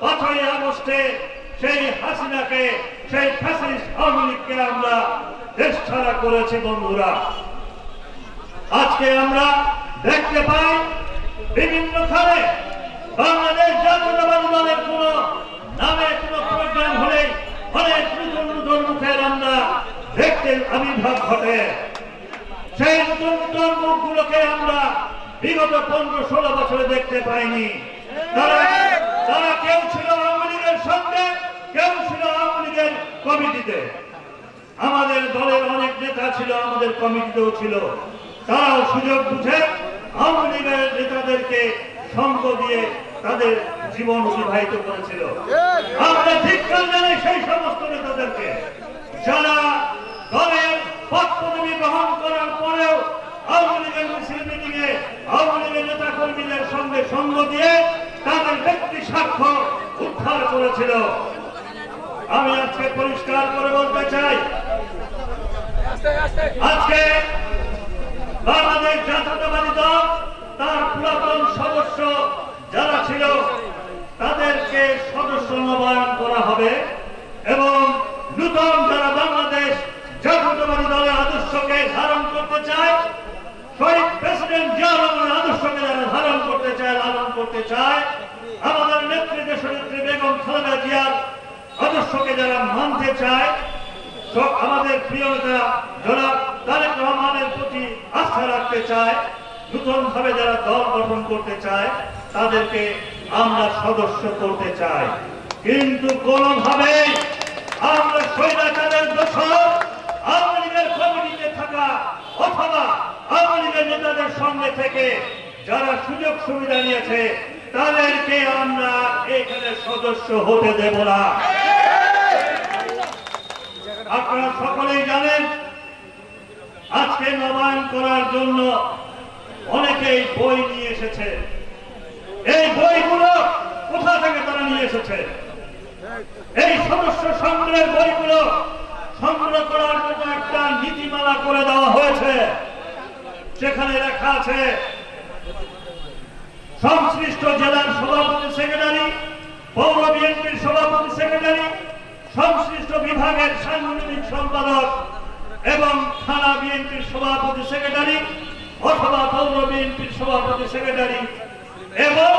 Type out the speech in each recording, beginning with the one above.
পাঁচই আগস্টে সেই হাসিনাকে, সেই ফ্যাসিস্ট আওয়ামী লীগকে আমরা দেশ ছাড়া করেছি বন্ধুরা। আজকে আমরা দেখতে পাই বিভিন্ন খানে বাংলাদেশ জাতীয়তাবাদী দলের কোন নামে কোন প্রোগ্রাম হলে অনেক নতুন নতুন মুখের আমরা দেখতে আবির্ভাব ঘটে। সেই নতুন নতুন মুখগুলোকে আমরা বিগত পনেরো ষোলো বছরে দেখতে পাইনি। তারা তারা কেউ ছিল আওয়ামী লীগের সঙ্গে, কেউ ছিল আওয়ামী লীগের কমিটিতে। আমাদের দলের অনেক নেতা ছিল, আমাদের কমিটিতেও ছিল। তারাও সুযোগ বুঝে আওয়ামী লীগের নেতাদেরকে সঙ্গ দিয়ে তাদের জীবন অতিবাহিত করেছিল। আমরা ধিক্কার জানাই সেই সমস্ত নেতাদেরকে। যারা দলের পদ পদবি গ্রহণ করার পরেও আওয়ামী লীগের মিছিল মিটিং এ আওয়ামী লীগের নেতা কর্মীদের সঙ্গে সঙ্গ দিয়ে তাদের ব্যক্তি স্বার্থ উদ্ধার করেছিল। আমি আজকে পরিষ্কার করে বলতে চাই, আজকে বাংলাদেশ জাতীয়তাবাদী দল, তার পুরাতন সদস্য যারা ছিল, তাদেরকে সদস্য নবায়ন করা হবে এবং নূতন যারা বাংলাদেশ জাতীয়তাবাদী দলের আদর্শকে ধারণ করতে চায়, শহীদ প্রেসিডেন্ট জিয়া আদর্শকে যারা ধারণ করতে চায়, লালন করতে চায় আমাদের নেত্রী দেশনেত্রী বেগম খালেদা জিয়ার আদর্শকে যারা মানতে চায়, সব আমাদের প্রিয় নেতা জনাব তারেক রহমানের প্রতি আস্থা রাখতে চায় নতুন ভাবে যারা দল গঠন করতে চায়, তাদেরকে আমরা সদস্য করতে চাই। কিন্তু কোনোভাবে আমরা স্বৈরাচারের দোষর, আওয়ামী লীগের কমিটিতে থাকা অথবা আওয়ামী লীগের নেতাদের সঙ্গে থেকে যারা সুযোগ সুবিধা নিয়েছে, তাদেরকে আমরা এখানে সদস্য হতে দেব না। আপনারা সকলেই জানেন, আজকে নবায়ন করার জন্য অনেকেই বই নিয়ে এসেছে। এই বইগুলো কোথা থেকে তারা নিয়ে এসেছে? এই সমস্ত সংগ্রহের বইগুলো সংগ্রহ করার জন্য একটা নীতিমালা করে দেওয়া হয়েছে। সেখানে লেখা আছে, সংশ্লিষ্ট জেলার সভাপতি সেক্রেটারি, পৌর বিএনপির সভাপতি সেক্রেটারি সংশ্লিষ্ট বিভাগের সাংগঠনিক সম্পাদক এবং থানা বিএনপির সভাপতি সেক্রেটারি অথবা পৌর বিএনপির সভাপতি সেক্রেটারি এবং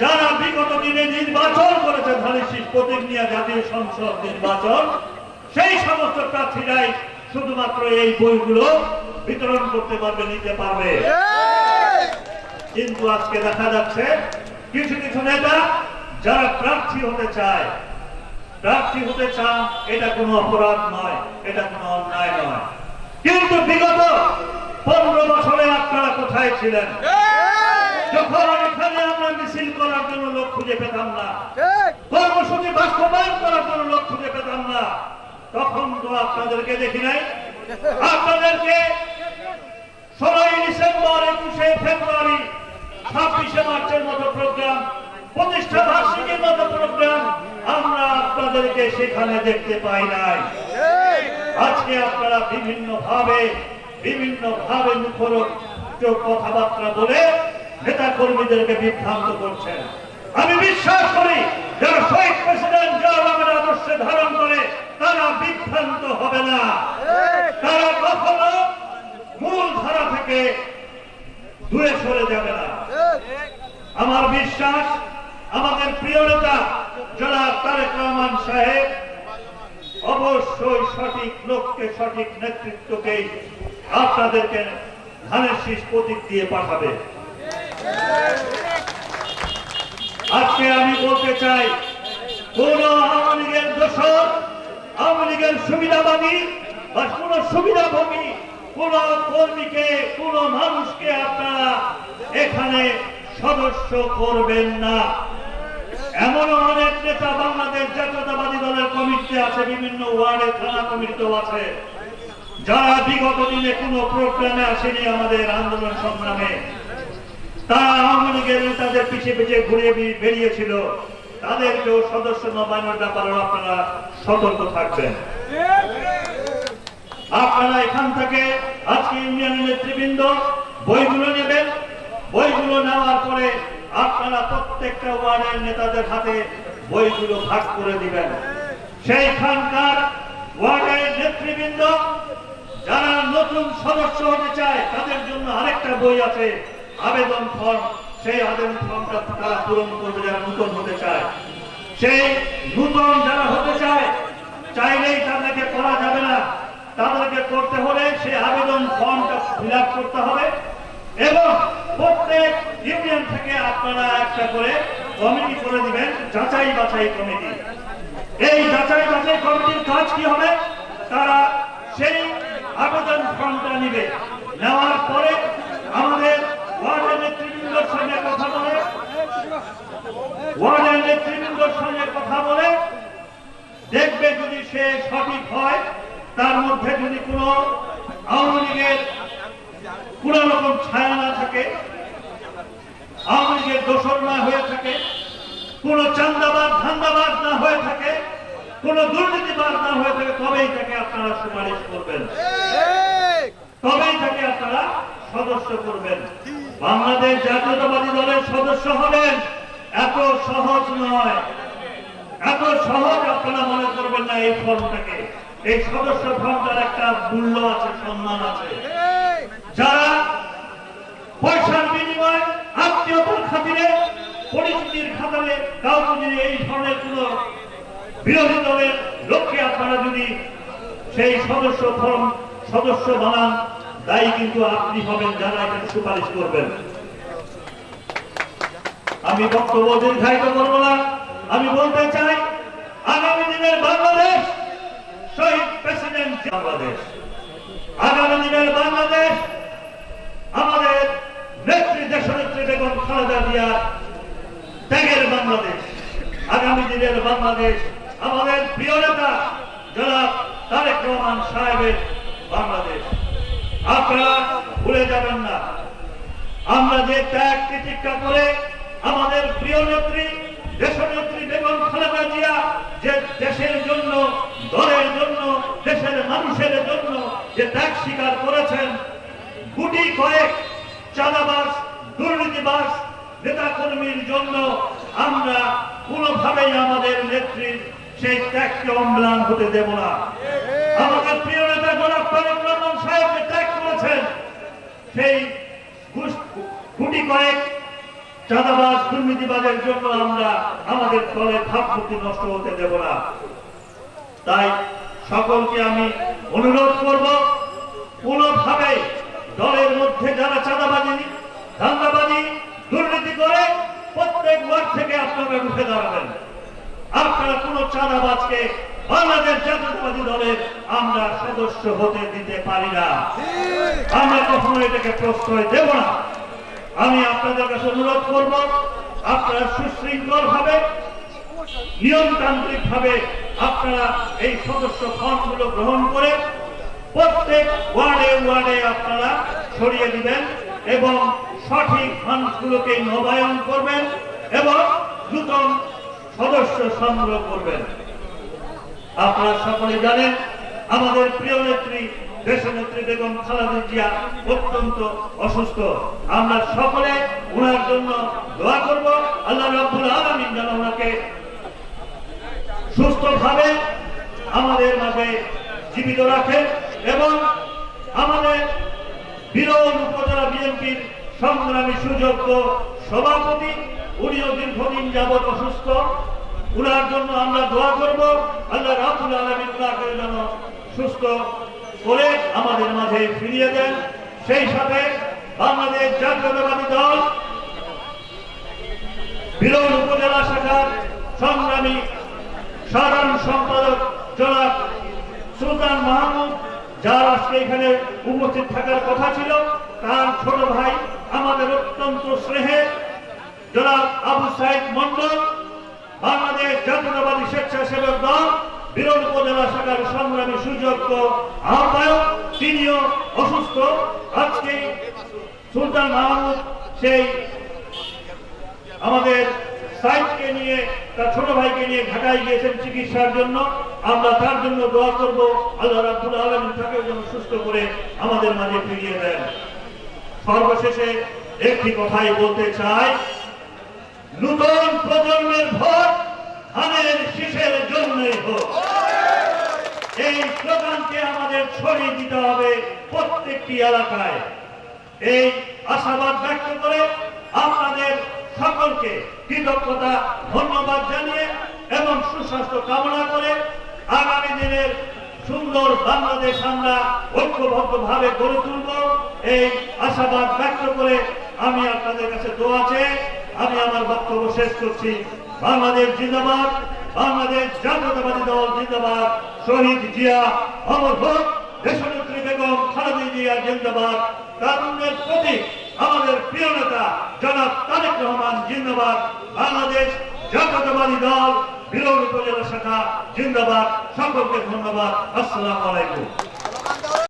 যারা বিগত দিনে নির্বাচন করেছে ধানের প্রতীক নিয়ে জাতীয় সংসদ নির্বাচন, সেই সমস্ত প্রার্থীরাই শুধুমাত্র এই বইগুলো বিতরণ করতে পারবে, নিতে পারবে। কিন্তু আজকে দেখা যাচ্ছে কিছু কিছু নেতা যারা প্রার্থী হতে চায় প্রার্থী হতে চান, এটা কোনো অপরাধ নয়, এটা কোনো অন্যায় নয়। কিন্তু বিগত পনেরো বছরে আপনারা কোথায় ছিলেন? যখন আমরা করার জন্য পেতাম না করার জন্য না, তখন আপনাদেরকে দেখি নাই। আপনাদেরকে আপনাদেরকে সেখানে দেখতে পাই নাই। আজকে আপনারা বিভিন্ন ভাবে বিভিন্ন ভাবে মুখরোগ কথাবার্তা বলে নেতা কর্মীদেরকে বিভ্রান্ত করছেন। আমি বিশ্বাস করি যারা শহীদ প্রেসিডেন্ট জিয়াউর আদর্শে ধারণ করে তারা বিভ্রান্ত হবে না। তারা কখনো মূল ধারা থেকে দূরে সরে যাবে না। আমার বিশ্বাস আমাদের প্রিয় নেতা জনাব তারেক রহমান সাহেব, অবশ্যই সঠিক লোককে সঠিক নেতৃত্বকে আপনাদেরকে ধানের শীষ প্রতীক দিয়ে পাঠাবে। আজকে আমি বলতে চাই, কোন আওয়ামী লীগের দোষর, আওয়ামী লীগের সুবিধাবাদী বা কোন সুবিধাভোগী, কোন কর্মীকে, কোন মানুষকে আপনারা এখানে সদস্য করবেন না। এমন অনেক নেতা বাংলাদেশ জাতীয়তাবাদী দলের কমিটিতে আছে, বিভিন্ন ওয়ার্ডে, থানা কমিটিতেও আছে। যারা বিগত দিনে কোনো প্রোগ্রামে আসেনি আমাদের আন্দোলন সংগ্রামে। তারা আওয়ামী লীগের নেতাদের পিছিয়ে পিছিয়ে ঘুরে বেরিয়েছিল। তাদেরকেও সদস্য নবায়নের ব্যাপারেও আপনারা সতর্ক থাকবেন। আপনারা এখান থেকে আজকে ইউনিয়নের নেতৃবৃন্দ বইগুলো নেবেন। বইগুলো নেওয়ার পরে আপনারা প্রত্যেকটা ওয়ার্ডের নেতাদের হাতে বইগুলো ভাগ করে দিবেন। সেইখানকার ওয়ার্ডের নেতৃবৃন্দ যারা নতুন সদস্য হতে চায়, তাদের জন্য আরেকটা বই আছে, আবেদন ফর্ম। সেই আবেদন ফর্মটা তারা পূরণ করবে যারা নতুন হতে চায়। সেই নতুন যারা হতে চায়, চাইলেই তাদেরকে করা যাবে না। তাদেরকে করতে হলে সেই আবেদন ফর্মটা ফিল করতে হবে। এবং প্রত্যেক ইউনিয়ন থেকে আপনারা একটা করে কমিটি করে দিবেন, যাচাই বাছাই কমিটি। এই যাচাই বাছাই কমিটির কাজ কি হবে? তারা সেই আবেদন ফর্মটা নিবে। নেওয়ার পরে আমাদের ওয়ার্ডের নেতৃবৃন্দর সঙ্গে কথা বলে, ওয়ার্ডের নেতৃবৃন্দর সঙ্গে কথা বলে, দেখবে যদি সে সঠিক হয়, তার মধ্যে যদি কোনো আওয়ামী লীগের কোন রকম ছায়া না থাকে, আওয়ামী লীগের দোষর না হয়ে থাকে, কোন চান্দাবাদ, ধান্দাবাদ না হয়ে থাকে, কোন দুর্নীতিবাদ না হয়ে থাকে, তবেই তাকে আপনারা সুপারিশ করবেন। তবেই তাকে আপনারা সদস্য করবেন। বাংলাদেশ জাতীয়তাবাদী দলের সদস্য হবেন, এত সহজ নয়। এত সহজ আপনারা মনে করবেন না এই ফর্মটাকে। এই সদস্য ফর্মটার একটা মূল্য আছে, সম্মান আছে। যারা পয়সার বিনিময়ে আত্মীয়তার খাতিরে পরিচিতির খাতারে কাউকে যদি এই ধরনের কোন বিরোধী দলের লক্ষ্যে আপনারা যদি সেই সদস্য ফর্ম, সদস্য বানান দায়ী কিন্তু আপনি হবেন যারা এখানে সুপারিশ করবেন। আমি বক্তব্য দীর্ঘায়িত করব না। আমি বলতে চাই, আগামী দিনের বাংলাদেশ শহীদ প্রেসিডেন্ট বাংলাদেশ। আগামী দিনের বাংলাদেশ আমাদের নেত্রী দেশনেত্রী বেগম খালেদা জিয়া ত্যাগের বাংলাদেশ, আগামী দিনের বাংলাদেশ। আমাদের প্রিয় নেতা, জনাব তারেক রহমান সাহেবের বাংলাদেশ। আপনারা ভুলে যাবেন না, আমরা যে ত্যাগ প্রতিজ্ঞা করে আমাদের প্রিয় নেত্রী, দেশনেত্রী বেগম খালেদা জিয়া, যে দেশের জন্য, দলের জন্য, দেশের মানুষের জন্য যে ত্যাগ স্বীকার করেছেন, গুটি কয়েক চাঁদাবাস দুর্নীতিবাস নেতা কর্মীর জন্য আমরা কোনোভাবেই আমাদের নেত্রীর সেই ত্যাগকে অম্লান হতে দেব না। আমাদের প্রিয় নেতা জনাব তারেক রহমান সাহেবকে ত্যাগ করেছেন। সেই গুটি কয়েক চাঁদাবাজ দুর্নীতিবাজের জন্য আমরা আমাদের দলের ভাবমূর্তি নষ্ট হতে দেব না। তাই সকলকে আমি অনুরোধ করব কোনোভাবে দলের মধ্যে যারা চাঁদাবাজি ধান্দাবাজি, দুর্নীতি করে প্রত্যেক ওয়ার্ড থেকে আপনারা উঠে দাঁড়াবেন। আপনারা কোন চাঁদাবাজকে বাংলাদেশ জাতীয়তাবাদী দলের আমরা সদস্য হতে দিতে পারি না। আমরা কখনো এটাকে প্রশ্রয় দেব না। আমি আপনাদের কাছে অনুরোধ করব, আপনারা সুশৃঙ্খল ভাবে নিয়মতান্ত্রিক ভাবে আপনারা এই সদস্য ফর্মগুলো গ্রহণ করে প্রত্যেক ওয়ার্ডে ওয়ার্ডে আপনারা ছড়িয়ে দিবেন। এবং সঠিক মানুষগুলোকে নবায়ন করবেন এবং নূতন সদস্য সংগ্রহ করবেন। আপনারা সকলে জানেন, আমাদের প্রিয় নেত্রী, দেশনেত্রী বেগম খালেদা জিয়া অত্যন্ত অসুস্থ। আমরা সকলে ওনার জন্য দোয়া করব। আল্লাহ রাব্বুল আলামিন যেন ওনাকে সুস্থভাবে আমাদের মাঝে জীবিত রাখেন এবং আমাদের বিরল উপজেলা বিএনপির সংগ্রামী সুযোগ্য সভাপতি, উনিও দীর্ঘদিন যাবৎ অসুস্থ। উনার জন্য আমরা দোয়া করব, আল্লাহ রাবুল আলমী উনাকে যেন সুস্থ করে আমাদের মাঝে ফিরিয়ে দেন। সেই সাথে বাংলাদেশ জাতীয়তাবাদী দল, বিরল উপজেলা শাখার সংগ্রামী সাধারণ সম্পাদক জনাব সুলতান মাহমুদ যার আজকে এখানে উপস্থিত থাকার কথা ছিল, তার ছোট ভাই আমাদের অত্যন্ত স্নেহের জনাব আবু সাইদ মন্ডল বাংলাদেশ জাতীয়তাবাদী স্বেচ্ছাসেবক দল, বিরল উপজেলা শাখার সংগ্রামী সুযোগ্য আহ্বায়ক, তিনিও অসুস্থ। আজকে সুলতান মাহমুদ সেই আমাদের সাইদকে নিয়ে, তার ছোট ভাইকে নিয়ে ঢাকায় গিয়েছেন চিকিৎসার জন্য। আমরা তার জন্য দোয়া করব। আল্লাহ রাব্বুল আলামিন সুস্থ করে আমাদের মাঝে ফিরিয়ে দেন। সর্বশেষে একটি কথাই বলতে চাই, নূতন প্রজন্মের ভোট ধানের শীষের জন্যই হোক। এই স্লোগানকে আমাদের ছড়িয়ে দিতে হবে প্রত্যেকটি এলাকায়। এই আশাবাদ ব্যক্ত করে আপনাদের সকলকে কৃতজ্ঞতা, ধন্যবাদ জানিয়ে এবং সুস্বাস্থ্য কামনা করে আগামী দিনের সুন্দর বাংলাদেশ আমরা ঐক্যবদ্ধ ভাবে গড়ে তুলব। এই আশাবাদ ব্যক্ত করে আমি আপনাদের কাছে দোয়া আমি আমার বক্তব্য শেষ করছি। বাংলাদেশ জিন্দাবাদ, বাংলাদেশ জাতীয়তাবাদী দল জিন্দাবাদ, শহীদ জিয়া, অমর হোক, দেশনেত্রী বেগম খালেদা জিয়া জিন্দাবাদ। তারুণ্যের প্রতি আমাদের প্রিয় নেতা জনাব তারেক রহমান জিন্দাবাদ। বাংলাদেশ জাতীয়তাবাদী দল বিরোধ উপজেলা শাখা জিন্দাবাদ সকলকে ধন্যবাদ। আসসালামু আলাইকুম।